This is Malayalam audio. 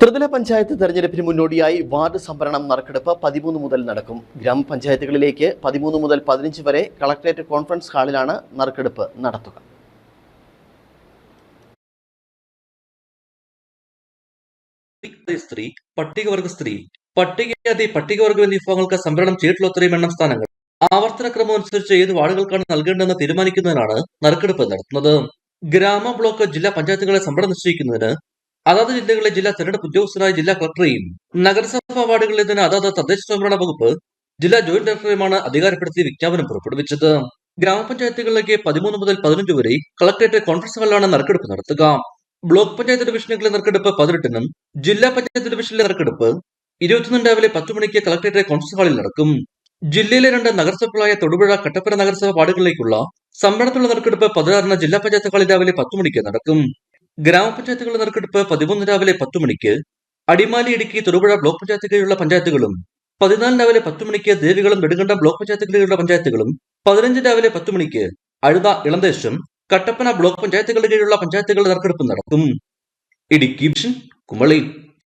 ത്രിതല പഞ്ചായത്ത് തെരഞ്ഞെടുപ്പിന് മുന്നോടിയായി വാർഡ് സംഭരണം നറുക്കെടുപ്പ് പതിമൂന്ന് മുതൽ നടക്കും. ഗ്രാമപഞ്ചായത്തുകളിലേക്ക് പതിമൂന്ന് മുതൽ പതിനഞ്ച് വരെ കളക്ടറേറ്റ് കോൺഫറൻസ് ഹാളിലാണ് നറുക്കെടുപ്പ് നടത്തുക. സ്ത്രീ പട്ടികവർഗ സ്ത്രീ പട്ടികജാതി പട്ടികവർഗ വിഭാഗങ്ങൾക്ക് സംവരണം ചെയ്തിട്ടുള്ള അത്രയും എണ്ണം സ്ഥാനങ്ങൾ. ആവർത്തന ക്രമം അനുസരിച്ച് ഏത് വാർഡുകൾക്കാണ് നൽകേണ്ടതെന്ന് തീരുമാനിക്കുന്നതിനാണ് നറുക്കെടുപ്പ് നടത്തുന്നത്. ഗ്രാമ ബ്ലോക്ക് ജില്ലാ പഞ്ചായത്തുകളെ സംവരണം നിശ്ചയിക്കുന്നതിന് അതാത് ജില്ലകളിലെ ജില്ലാ തെരഞ്ഞെടുപ്പ് ഉദ്യോഗസ്ഥരായ ജില്ലാ കളക്ടറെയും നഗരസഭാ വാർഡുകളിലേതിന് അതാത് തദ്ദേശ സ്വയംഭരണ വകുപ്പ് ജില്ലാ ജോയിന്റ് ഡയറക്ടറെയുമാണ് അധികാരപ്പെടുത്തി വിജ്ഞാപനം പുറപ്പെടുവിച്ചത്. ഗ്രാമപഞ്ചായത്തുകളിലേക്ക് പതിമൂന്ന് മുതൽ പതിനഞ്ച് വരെ കളക്ടറേറ്റ് കോൺഫറൻസ് ഹാളിലാണ് നറുക്കെടുപ്പ് നടത്തുക. ബ്ലോക്ക് പഞ്ചായത്ത് ഡിവിഷനുകളിലെ നറുക്കെടുപ്പ് പതിനെട്ടിനും ജില്ലാ പഞ്ചായത്ത് ഡിവിഷനിലെ നറുക്കെടുപ്പ് ഇരുപത്തിയൊന്ന് രാവിലെ പത്ത് മണിക്ക് കളക്ടറേറ്റ് കോൺഫറൻസ് ഹാളിൽ നടക്കും. ജില്ലയിലെ രണ്ട് നഗരസഭകളായ തൊടുപുഴ കട്ടപ്പന നഗരസഭ വാർഡുകളിലേക്കുള്ള സംവരണത്തിലുള്ള നറുക്കെടുപ്പ് പതിനാറിന് ജില്ലാ പഞ്ചായത്ത് ഹാളിൽ രാവിലെ പത്ത് മണിക്ക് നടക്കും. ഗ്രാമപഞ്ചായത്തുകളുടെ നറുക്കെടുപ്പ് പതിമൂന്ന് രാവിലെ പത്ത് മണിക്ക് അടിമാലി ഇടുക്കി തൊടുപുഴ ബ്ലോക്ക് പഞ്ചായത്ത് കീഴിലുള്ള പഞ്ചായത്തുകളും പതിനാല് രാവിലെ പത്ത് മണിക്ക് ദേവികുളം നെടുങ്കണ്ടം ബ്ലോക്ക് പഞ്ചായത്ത് കീഴിലുള്ള പഞ്ചായത്തുകളും പതിനഞ്ച് രാവിലെ പത്ത് മണിക്ക് അഴുത ഇളന്തേശം കട്ടപ്പന ബ്ലോക്ക് പഞ്ചായത്തുകളുടെ കീഴിലുള്ള പഞ്ചായത്തുകളുടെ നറുക്കെടുപ്പ് നടക്കും. ഇടുക്കി കുമളി.